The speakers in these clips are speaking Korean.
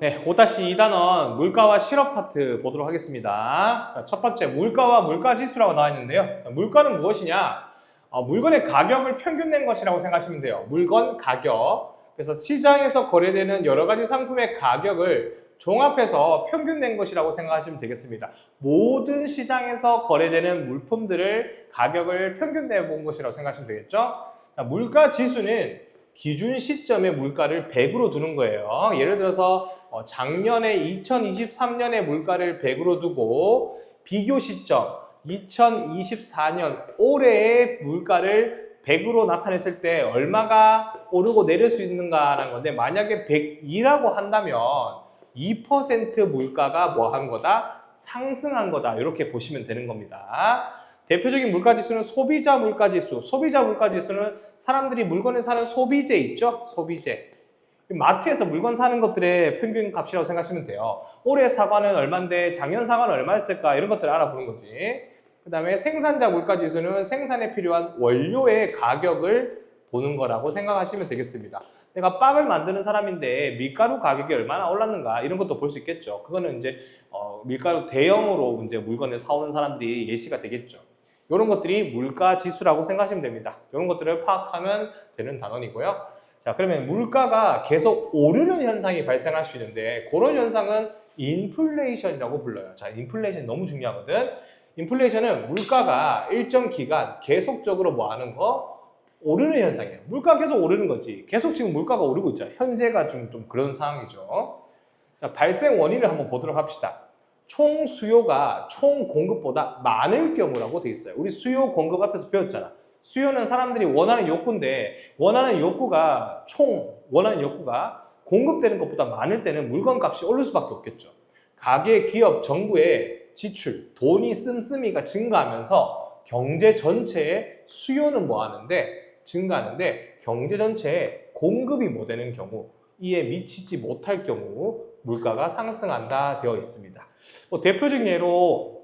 네, 5-2단원 물가와 실업 파트 보도록 하겠습니다. 자, 첫 번째 물가와 물가 지수라고 나와 있는데요. 자, 물가는 무엇이냐? 어, 물건의 가격을 평균 낸 것이라고 생각하시면 돼요. 물건 가격. 그래서 시장에서 거래되는 여러 가지 상품의 가격을 종합해서 평균 낸 것이라고 생각하시면 되겠습니다. 모든 시장에서 거래되는 물품들을 가격을 평균 내 본 것이라고 생각하시면 되겠죠? 자, 물가 지수는 기준 시점의 물가를 100으로 두는 거예요. 예를 들어서 어, 작년에 2023년의 물가를 100으로 두고 비교 시점 2024년 올해의 물가를 100으로 나타냈을 때 얼마가 오르고 내릴 수 있는가라는 건데 만약에 102라고 한다면 2% 물가가 뭐 한 거다? 상승한 거다. 이렇게 보시면 되는 겁니다. 대표적인 물가지수는 소비자 물가지수. 소비자 물가지수는 사람들이 물건을 사는 소비재 있죠? 소비재. 마트에서 물건 사는 것들의 평균 값이라고 생각하시면 돼요. 올해 사과는 얼마인데 작년 사과는 얼마였을까? 이런 것들을 알아보는 거지. 그 다음에 생산자 물가지수는 생산에 필요한 원료의 가격을 보는 거라고 생각하시면 되겠습니다. 내가 빵을 만드는 사람인데 밀가루 가격이 얼마나 올랐는가 이런 것도 볼 수 있겠죠. 그거는 이제 어, 밀가루 대형으로 이제 물건을 사오는 사람들이 예시가 되겠죠. 이런 것들이 물가 지수라고 생각하시면 됩니다. 이런 것들을 파악하면 되는 단원이고요. 자, 그러면 물가가 계속 오르는 현상이 발생할 수 있는데 그런 현상은 인플레이션이라고 불러요. 자, 인플레이션 너무 중요하거든. 인플레이션은 물가가 일정 기간 계속적으로 뭐 하는 거? 오르는 현상이에요. 물가 계속 오르는 거지. 계속 지금 물가가 오르고 있죠. 현재가 좀, 좀 그런 상황이죠. 자, 발생 원인을 한번 보도록 합시다. 총 수요가 총 공급보다 많을 경우라고 돼 있어요. 우리 수요 공급 앞에서 배웠잖아. 수요는 사람들이 원하는 욕구인데 원하는 욕구가 총 원하는 욕구가 공급되는 것보다 많을 때는 물건 값이 오를 수밖에 없겠죠. 가계, 기업, 정부의 지출, 돈이 씀씀이가 증가하면서 경제 전체의 수요는 뭐 하는데 증가하는데 경제 전체의 공급이 못 되는 경우 이에 미치지 못할 경우 물가가 상승한다 되어 있습니다. 뭐 대표적인 예로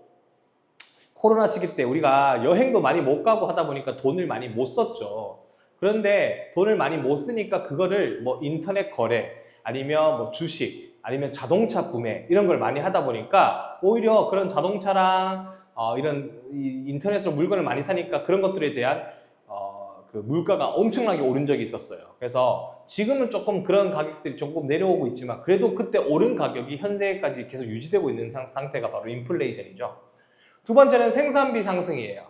코로나 시기 때 우리가 여행도 많이 못 가고 하다 보니까 돈을 많이 못 썼죠. 그런데 돈을 많이 못 쓰니까 그거를 뭐 인터넷 거래 아니면 뭐 주식 아니면 자동차 구매 이런 걸 많이 하다 보니까 오히려 그런 자동차랑 어, 이런 이 인터넷으로 물건을 많이 사니까 그런 것들에 대한 어, 그 물가가 엄청나게 오른 적이 있었어요. 그래서 지금은 조금 그런 가격들이 조금 내려오고 있지만 그래도 그때 오른 가격이 현재까지 계속 유지되고 있는 상- 상태가 바로 인플레이션이죠. 두 번째는 생산비 상승이에요.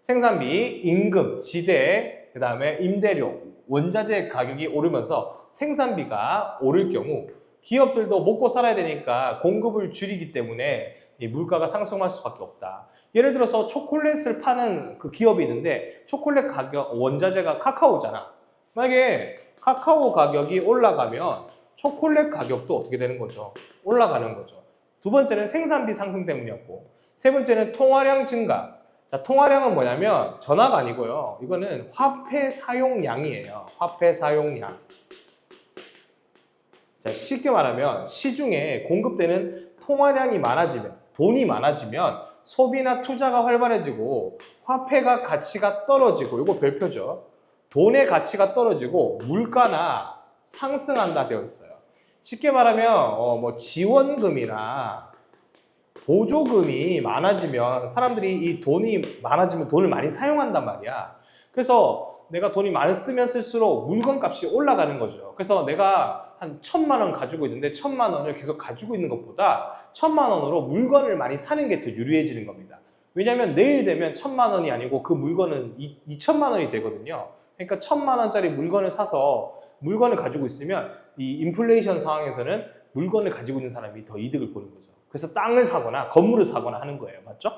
생산비, 임금, 지대, 그 다음에 임대료, 원자재 가격이 오르면서 생산비가 오를 경우 기업들도 먹고 살아야 되니까 공급을 줄이기 때문에 이 물가가 상승할 수밖에 없다. 예를 들어서 초콜릿을 파는 그 기업이 있는데 초콜릿 가격, 원자재가 카카오잖아. 만약에 카카오 가격이 올라가면 초콜릿 가격도 어떻게 되는 거죠? 올라가는 거죠. 두 번째는 생산비 상승 때문이었고 세 번째는 통화량 증가. 자, 통화량은 뭐냐면 전화가 아니고요. 이거는 화폐 사용량이에요. 화폐 사용량. 자, 쉽게 말하면 시중에 공급되는 통화량이 많아지면 돈이 많아지면 소비나 투자가 활발해지고 화폐가 가치가 떨어지고 이거 별표죠. 돈의 가치가 떨어지고 물가나 상승한다 되어 있어요. 쉽게 말하면 어, 뭐 지원금이나 보조금이 많아지면 사람들이 이 돈이 많아지면 돈을 많이 사용한단 말이야. 그래서 내가 돈이 많이 쓰면 쓸수록 물건 값이 올라가는 거죠. 그래서 내가 한 천만 원 가지고 있는데 천만 원을 계속 가지고 있는 것보다 천만 원으로 물건을 많이 사는 게 더 유리해지는 겁니다. 왜냐하면 내일 되면 천만 원이 아니고 그 물건은 이, 이천만 원이 되거든요. 그러니까 천만 원짜리 물건을 사서 물건을 가지고 있으면 이 인플레이션 상황에서는 물건을 가지고 있는 사람이 더 이득을 보는 거죠. 그래서 땅을 사거나 건물을 사거나 하는 거예요. 맞죠?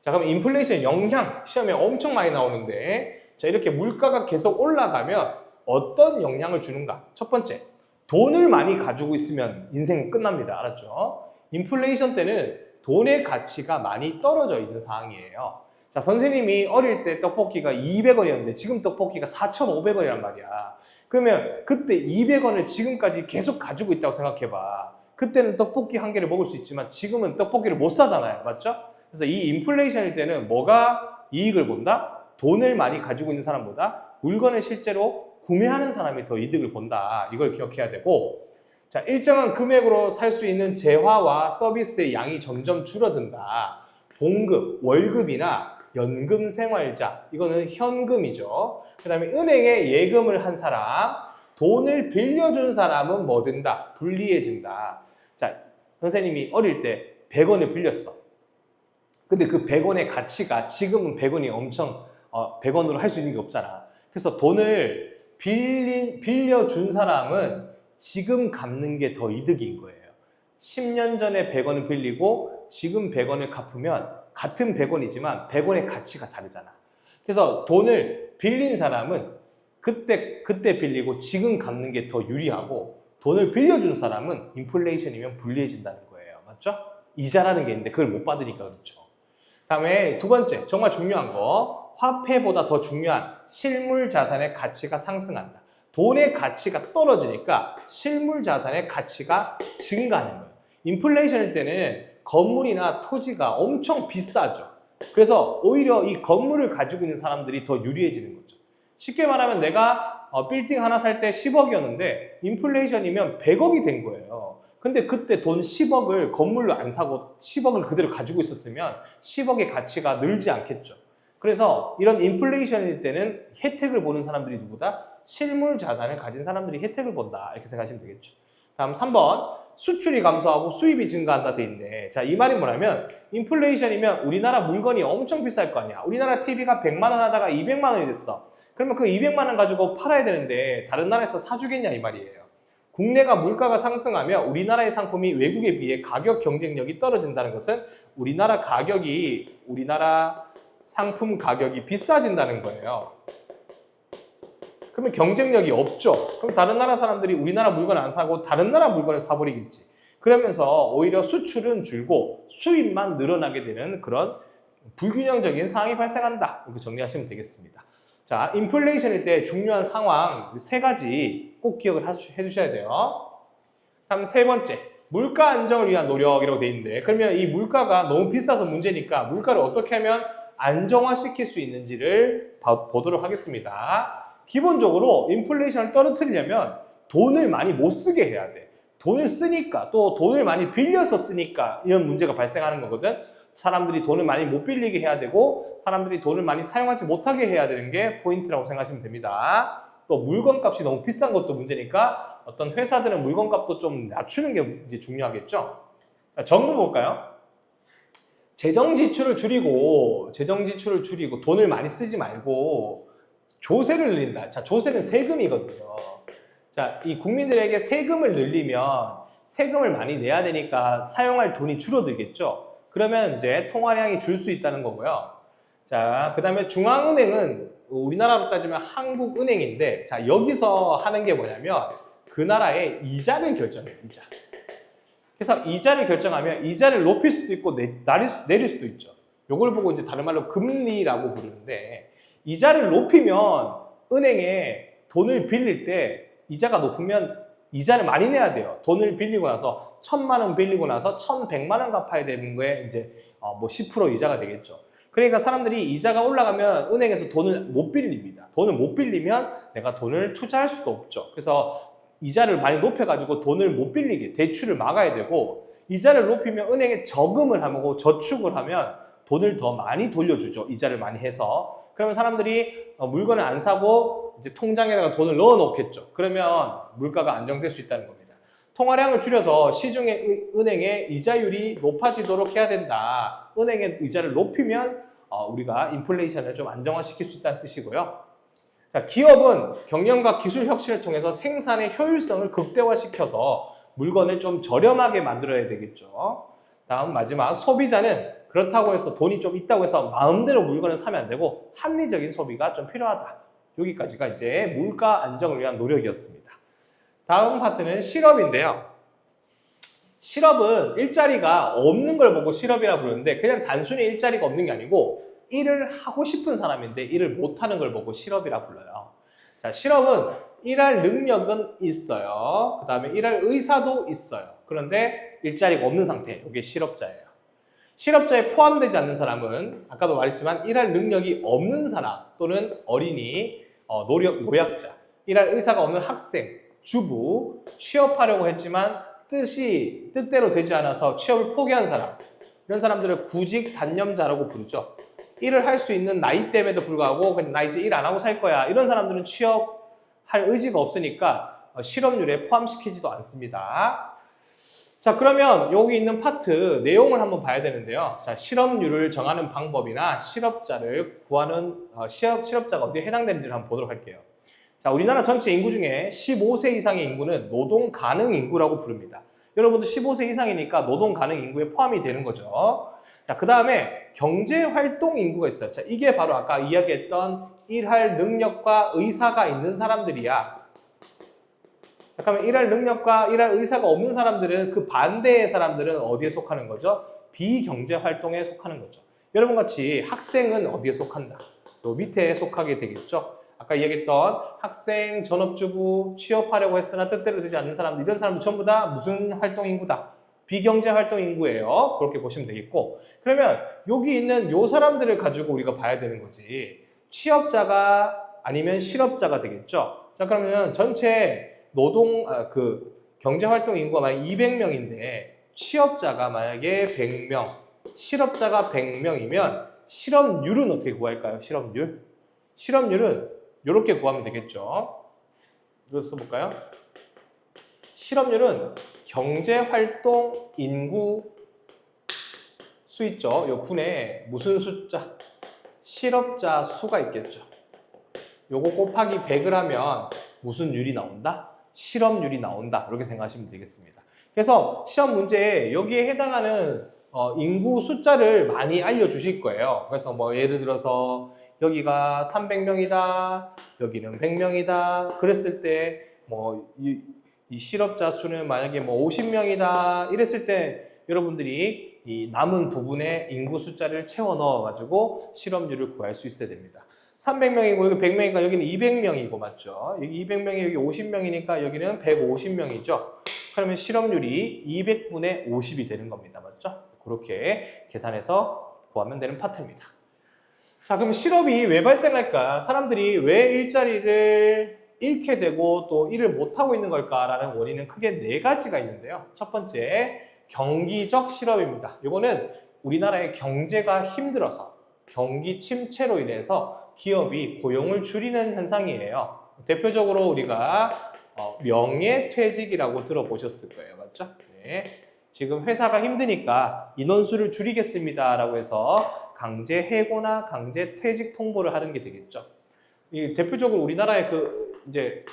자, 그럼 인플레이션 영향 시험에 엄청 많이 나오는데 자, 이렇게 물가가 계속 올라가면 어떤 영향을 주는가? 첫 번째, 돈을 많이 가지고 있으면 인생은 끝납니다. 알았죠? 인플레이션 때는 돈의 가치가 많이 떨어져 있는 상황이에요. 자, 선생님이 어릴 때 떡볶이가 200원이었는데 지금 떡볶이가 4,500원이란 말이야. 그러면 그때 200원을 지금까지 계속 가지고 있다고 생각해봐. 그때는 떡볶이 한 개를 먹을 수 있지만 지금은 떡볶이를 못 사잖아요. 맞죠? 그래서 이 인플레이션일 때는 뭐가 이익을 본다? 돈을 많이 가지고 있는 사람보다 물건을 실제로 구매하는 사람이 더 이득을 본다. 이걸 기억해야 되고 자, 일정한 금액으로 살 수 있는 재화와 서비스의 양이 점점 줄어든다. 봉급, 월급이나 연금 생활자, 이거는 현금이죠. 그 다음에 은행에 예금을 한 사람, 돈을 빌려준 사람은 뭐 된다? 불리해진다. 자, 선생님이 어릴 때 100원을 빌렸어. 근데 그 100원의 가치가 지금은 100원이 엄청 어, 100원으로 할 수 있는 게 없잖아. 그래서 돈을 빌린, 빌려준 사람은 지금 갚는 게 더 이득인 거예요. 10년 전에 100원을 빌리고 지금 100원을 갚으면 같은 100원이지만 100원의 가치가 다르잖아. 그래서 돈을 빌린 사람은 그때 그때 빌리고 지금 갚는 게 더 유리하고 돈을 빌려준 사람은 인플레이션이면 불리해진다는 거예요. 맞죠? 이자라는 게 있는데 그걸 못 받으니까 그렇죠. 다음에 두 번째 정말 중요한 거 화폐보다 더 중요한 실물 자산의 가치가 상승한다. 돈의 가치가 떨어지니까 실물 자산의 가치가 증가하는 거예요. 인플레이션일 때는 건물이나 토지가 엄청 비싸죠. 그래서 오히려 이 건물을 가지고 있는 사람들이 더 유리해지는 거죠. 쉽게 말하면 내가 어, 빌딩 하나 살 때 10억이었는데 인플레이션이면 100억이 된 거예요. 근데 그때 돈 10억을 건물로 안 사고 10억을 그대로 가지고 있었으면 10억의 가치가 늘지 않겠죠. 그래서 이런 인플레이션일 때는 혜택을 보는 사람들이 누구다? 실물 자산을 가진 사람들이 혜택을 본다. 이렇게 생각하시면 되겠죠. 다음 3번. 수출이 감소하고 수입이 증가한다 돼 있네. 자, 이 말이 뭐냐면 인플레이션이면 우리나라 물건이 엄청 비쌀 거 아니야. 우리나라 TV가 100만 원 하다가 200만 원이 됐어. 그러면 그 200만 원 가지고 팔아야 되는데 다른 나라에서 사주겠냐 이 말이에요. 국내가 물가가 상승하면 우리나라의 상품이 외국에 비해 가격 경쟁력이 떨어진다는 것은 우리나라 가격이 우리나라 상품 가격이 비싸진다는 거예요. 그러면 경쟁력이 없죠. 그럼 다른 나라 사람들이 우리나라 물건 안 사고 다른 나라 물건을 사버리겠지. 그러면서 오히려 수출은 줄고 수입만 늘어나게 되는 그런 불균형적인 상황이 발생한다. 이렇게 정리하시면 되겠습니다. 자, 인플레이션일 때 중요한 상황 세 가지 꼭 기억을 해주셔야 돼요. 다음 세 번째, 물가 안정을 위한 노력이라고 돼 있는데 그러면 이 물가가 너무 비싸서 문제니까 물가를 어떻게 하면 안정화시킬 수 있는지를 봐- 보도록 하겠습니다. 기본적으로 인플레이션을 떨어뜨리려면 돈을 많이 못 쓰게 해야 돼. 돈을 쓰니까 또 돈을 많이 빌려서 쓰니까 이런 문제가 발생하는 거거든. 사람들이 돈을 많이 못 빌리게 해야 되고 사람들이 돈을 많이 사용하지 못하게 해야 되는 게 포인트라고 생각하시면 됩니다. 또 물건값이 너무 비싼 것도 문제니까 어떤 회사들은 물건값도 좀 낮추는 게 중요하겠죠. 자, 정부 볼까요? 재정 지출을 줄이고 재정 지출을 줄이고 돈을 많이 쓰지 말고 조세를 늘린다. 자, 조세는 세금이거든요. 자, 이 국민들에게 세금을 늘리면 세금을 많이 내야 되니까 사용할 돈이 줄어들겠죠. 그러면 이제 통화량이 줄 수 있다는 거고요. 자, 그 다음에 중앙은행은 우리나라로 따지면 한국은행인데, 자, 여기서 하는 게 뭐냐면 그 나라의 이자를 결정해요, 이자. 그래서 이자를 결정하면 이자를 높일 수도 있고 내, 내릴, 수도 있죠. 요걸 보고 이제 다른 말로 금리라고 부르는데, 이자를 높이면 은행에 돈을 빌릴 때 이자가 높으면 이자를 많이 내야 돼요. 돈을 빌리고 나서 천만 원 빌리고 나서 천백만 원 갚아야 되는 거에 이제 어, 뭐10% 이자가 되겠죠. 그러니까 사람들이 이자가 올라가면 은행에서 돈을 못 빌립니다. 돈을 못 빌리면 내가 돈을 투자할 수도 없죠. 그래서 이자를 많이 높여가지고 돈을 못 빌리게 대출을 막아야 되고 이자를 높이면 은행에 저금을 하고 저축을 하면 돈을 더 많이 돌려주죠. 이자를 많이 해서. 그러면 사람들이 어, 물건을 안 사고 이제 통장에다가 돈을 넣어 놓겠죠. 그러면 물가가 안정될 수 있다는 겁니다. 통화량을 줄여서 시중의 의- 은행의 이자율이 높아지도록 해야 된다. 은행의 이자를 높이면 어, 우리가 인플레이션을 좀 안정화시킬 수 있다는 뜻이고요. 자, 기업은 경영과 기술 혁신을 통해서 생산의 효율성을 극대화시켜서 물건을 좀 저렴하게 만들어야 되겠죠. 다음 마지막 소비자는 그렇다고 해서 돈이 좀 있다고 해서 마음대로 물건을 사면 안 되고 합리적인 소비가 좀 필요하다. 여기까지가 이제 물가 안정을 위한 노력이었습니다. 다음 파트는 실업인데요. 실업은 일자리가 없는 걸 보고 실업이라 부르는데 그냥 단순히 일자리가 없는 게 아니고 일을 하고 싶은 사람인데 일을 못하는 걸 보고 실업이라 불러요. 자, 실업은 일할 능력은 있어요. 그 다음에 일할 의사도 있어요. 그런데 일자리가 없는 상태, 이게 실업자예요. 실업자에 포함되지 않는 사람은 아까도 말했지만 일할 능력이 없는 사람 또는 어린이, 어, 노력, 노약자, 일할 의사가 없는 학생, 주부, 취업하려고 했지만 뜻이 뜻대로 되지 않아서 취업을 포기한 사람 이런 사람들을 구직 단념자라고 부르죠. 일을 할 수 있는 나이대에도 불구하고 그냥 나 이제 일 안 하고 살 거야 이런 사람들은 취업할 의지가 없으니까 어, 실업률에 포함시키지도 않습니다. 자 그러면 여기 있는 파트 내용을 한번 봐야 되는데요. 자 실업률을 정하는 방법이나 실업자를 구하는 어, 실업, 실업자가 어디에 해당되는지를 한번 보도록 할게요. 자 우리나라 전체 인구 중에 15세 이상의 인구는 노동 가능 인구라고 부릅니다. 여러분도 15세 이상이니까 노동 가능 인구에 포함이 되는 거죠. 자, 그 다음에 경제 활동 인구가 있어요. 자, 이게 바로 아까 이야기했던 일할 능력과 의사가 있는 사람들이야. 잠깐만 일할 능력과 일할 의사가 없는 사람들은 그 반대의 사람들은 어디에 속하는 거죠? 비경제 활동에 속하는 거죠. 여러분 같이 학생은 어디에 속한다? 요 밑에 속하게 되겠죠. 아까 얘기했던 학생, 전업주부, 취업하려고 했으나 뜻대로 되지 않는 사람들 이런 사람들 전부 다 무슨 활동 인구다? 비경제 활동 인구예요. 그렇게 보시면 되겠고 그러면 여기 있는 요 사람들을 가지고 우리가 봐야 되는 거지 취업자가 아니면 실업자가 되겠죠. 자 그러면 전체 노동 아, 그 경제 활동 인구가 만약 200명인데 취업자가 만약에 100명, 실업자가 100명이면 실업률은 어떻게 구할까요? 실업률? 실업률은 이렇게 구하면 되겠죠. 이거 써볼까요? 실업률은 경제활동 인구 수 있죠. 요 분에 무슨 숫자? 실업자 수가 있겠죠. 요거 곱하기 100을 하면 무슨 율이 나온다? 실업률이 나온다. 이렇게 생각하시면 되겠습니다. 그래서 시험 문제에 여기에 해당하는 어, 인구 숫자를 많이 알려주실 거예요. 그래서 뭐 예를 들어서 여기가 300명이다, 여기는 100명이다. 그랬을 때 뭐 이, 이 실업자 수는 만약에 뭐 50명이다 이랬을 때 여러분들이 이 남은 부분에 인구 숫자를 채워 넣어 가지고 실업률을 구할 수 있어야 됩니다. 300명이고 여기 100명이니까 여기는 200명이고 맞죠? 여기 200명이 여기 50명이니까 여기는 150명이죠. 그러면 실업률이 200분의 50이 되는 겁니다. 맞죠? 그렇게 계산해서 구하면 되는 파트입니다. 자, 그럼 실업이 왜 발생할까? 사람들이 왜 일자리를 잃게 되고 또 일을 못하고 있는 걸까라는 원인은 크게 네 가지가 있는데요. 첫 번째, 경기적 실업입니다. 이거는 우리나라의 경제가 힘들어서 경기 침체로 인해서 기업이 고용을 줄이는 현상이에요. 대표적으로 우리가 어, 명예퇴직이라고 들어보셨을 거예요. 맞죠? 네. 지금 회사가 힘드니까 인원수를 줄이겠습니다라고 해서 강제 해고나 강제 퇴직 통보를 하는 게 되겠죠. 이 대표적으로 우리나라의 그 이제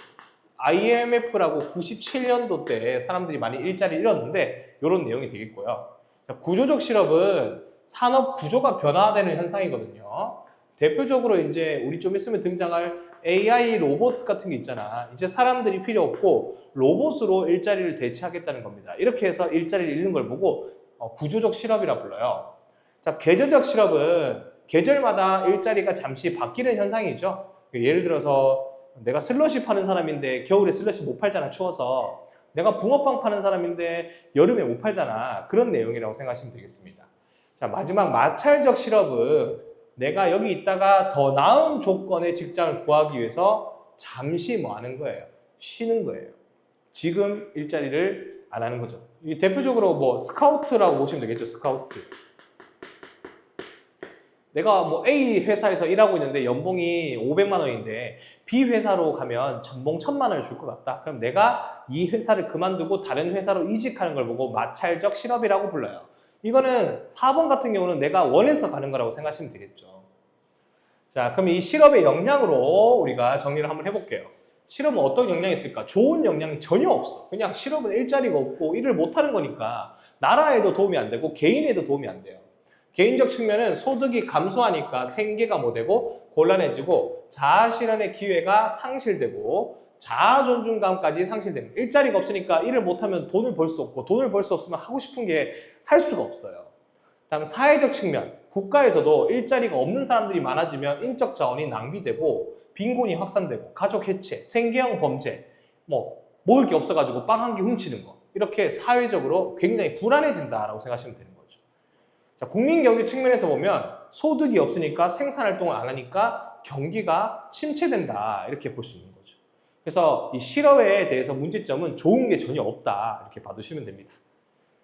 IMF라고 97년도 때 사람들이 많이 일자리 잃었는데 이런 내용이 되겠고요. 구조적 실업은 산업 구조가 변화되는 현상이거든요. 대표적으로 이제 우리 좀 있으면 등장할 AI 로봇 같은 게 있잖아. 이제 사람들이 필요 없고 로봇으로 일자리를 대체하겠다는 겁니다. 이렇게 해서 일자리를 잃는 걸 보고 어, 구조적 실업이라 불러요. 자, 계절적 실업은 계절마다 일자리가 잠시 바뀌는 현상이죠. 예를 들어서 내가 슬러시 파는 사람인데 겨울에 슬러시 못 팔잖아 추워서. 내가 붕어빵 파는 사람인데 여름에 못 팔잖아. 그런 내용이라고 생각하시면 되겠습니다. 자 마지막 마찰적 실업은 내가 여기 있다가 더 나은 조건의 직장을 구하기 위해서 잠시 뭐 하는 거예요? 쉬는 거예요. 지금 일자리를 안 하는 거죠. 이 대표적으로 뭐 스카우트라고 보시면 되겠죠 스카우트 내가 뭐 A 회사에서 일하고 있는데 연봉이 500만 원인데 B 회사로 가면 전봉 1000만 원을 줄 것 같다. 그럼 내가 이 회사를 그만두고 다른 회사로 이직하는 걸 보고 마찰적 실업이라고 불러요. 이거는 4번 같은 경우는 내가 원해서 가는 거라고 생각하시면 되겠죠. 자, 그럼 이 실업의 영향으로 우리가 정리를 한번 해볼게요. 실업은 어떤 영향이 있을까? 좋은 영향이 전혀 없어. 그냥 실업은 일자리가 없고 일을 못하는 거니까 나라에도 도움이 안 되고 개인에도 도움이 안 돼요. 개인적 측면은 소득이 감소하니까 생계가 못 되고 곤란해지고 자아 실현의 기회가 상실되고 자아 존중감까지 상실되는 일자리가 없으니까 일을 못하면 돈을 벌 수 없고 돈을 벌 수 없으면 하고 싶은 게 할 수가 없어요. 다음 사회적 측면 국가에서도 일자리가 없는 사람들이 많아지면 인적 자원이 낭비되고 빈곤이 확산되고 가족 해체, 생계형 범죄 뭐 먹을 게 없어가지고 빵 한 개 훔치는 거 이렇게 사회적으로 굉장히 불안해진다라고 생각하시면 되는 거죠. 자, 국민 경제 측면에서 보면 소득이 없으니까 생산 활동을 안 하니까 경기가 침체된다. 이렇게 볼 수 있는 거죠. 그래서 이 실업에 대해서 문제점은 좋은 게 전혀 없다. 이렇게 봐두시면 됩니다.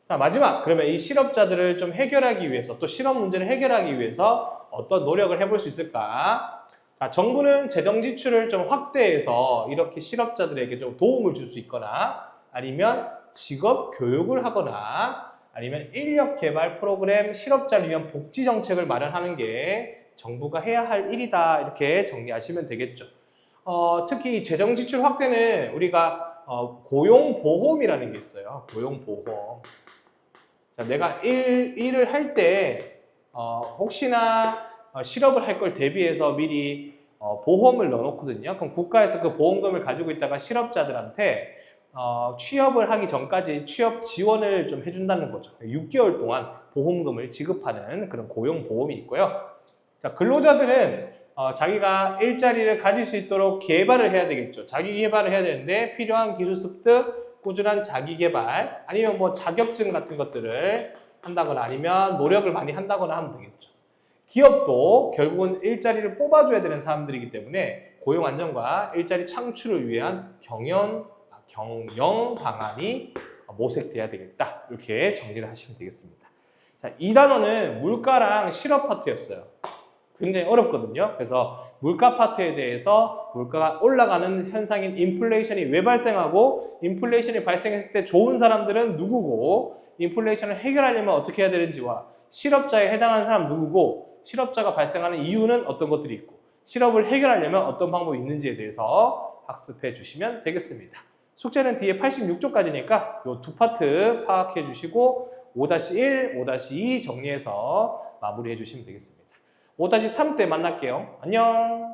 자, 마지막. 그러면 이 실업자들을 좀 해결하기 위해서 또 실업 문제를 해결하기 위해서 어떤 노력을 해볼 수 있을까? 자, 정부는 재정 지출을 좀 확대해서 이렇게 실업자들에게 좀 도움을 줄 수 있거나 아니면 직업 교육을 하거나 아니면 인력 개발 프로그램 실업자를 위한 복지 정책을 마련하는 게 정부가 해야 할 일이다. 이렇게 정리하시면 되겠죠. 어, 특히 이 재정 지출 확대는 우리가 어, 고용보험이라는 게 있어요. 고용보험. 자, 내가 일, 일을 할 때, 어, 혹시나 어, 실업을 할 걸 대비해서 미리 어, 보험을 넣어놓거든요. 그럼 국가에서 그 보험금을 가지고 있다가 실업자들한테 어, 취업을 하기 전까지 취업 지원을 좀 해준다는 거죠. 6개월 동안 보험금을 지급하는 그런 고용보험이 있고요. 자, 근로자들은 어, 자기가 일자리를 가질 수 있도록 개발을 해야 되겠죠. 자기 개발을 해야 되는데 필요한 기술 습득, 꾸준한 자기 개발, 아니면 뭐 자격증 같은 것들을 한다거나 아니면 노력을 많이 한다거나 하면 되겠죠. 기업도 결국은 일자리를 뽑아줘야 되는 사람들이기 때문에 고용 안정과 일자리 창출을 위한 경연, 아, 경영 방안이 모색돼야 되겠다. 이렇게 정리를 하시면 되겠습니다. 자, 이 단어는 물가랑 실업 파트였어요. 굉장히 어렵거든요. 그래서 물가 파트에 대해서 물가가 올라가는 현상인 인플레이션이 왜 발생하고 인플레이션이 발생했을 때 좋은 사람들은 누구고 인플레이션을 해결하려면 어떻게 해야 되는지와 실업자에 해당하는 사람 누구고 실업자가 발생하는 이유는 어떤 것들이 있고 실업을 해결하려면 어떤 방법이 있는지에 대해서 학습해 주시면 되겠습니다. 숙제는 뒤에 86쪽까지니까 이 두 파트 파악해 주시고 5-1, 5-2 정리해서 마무리해 주시면 되겠습니다. 5-3 때 만날게요. 안녕!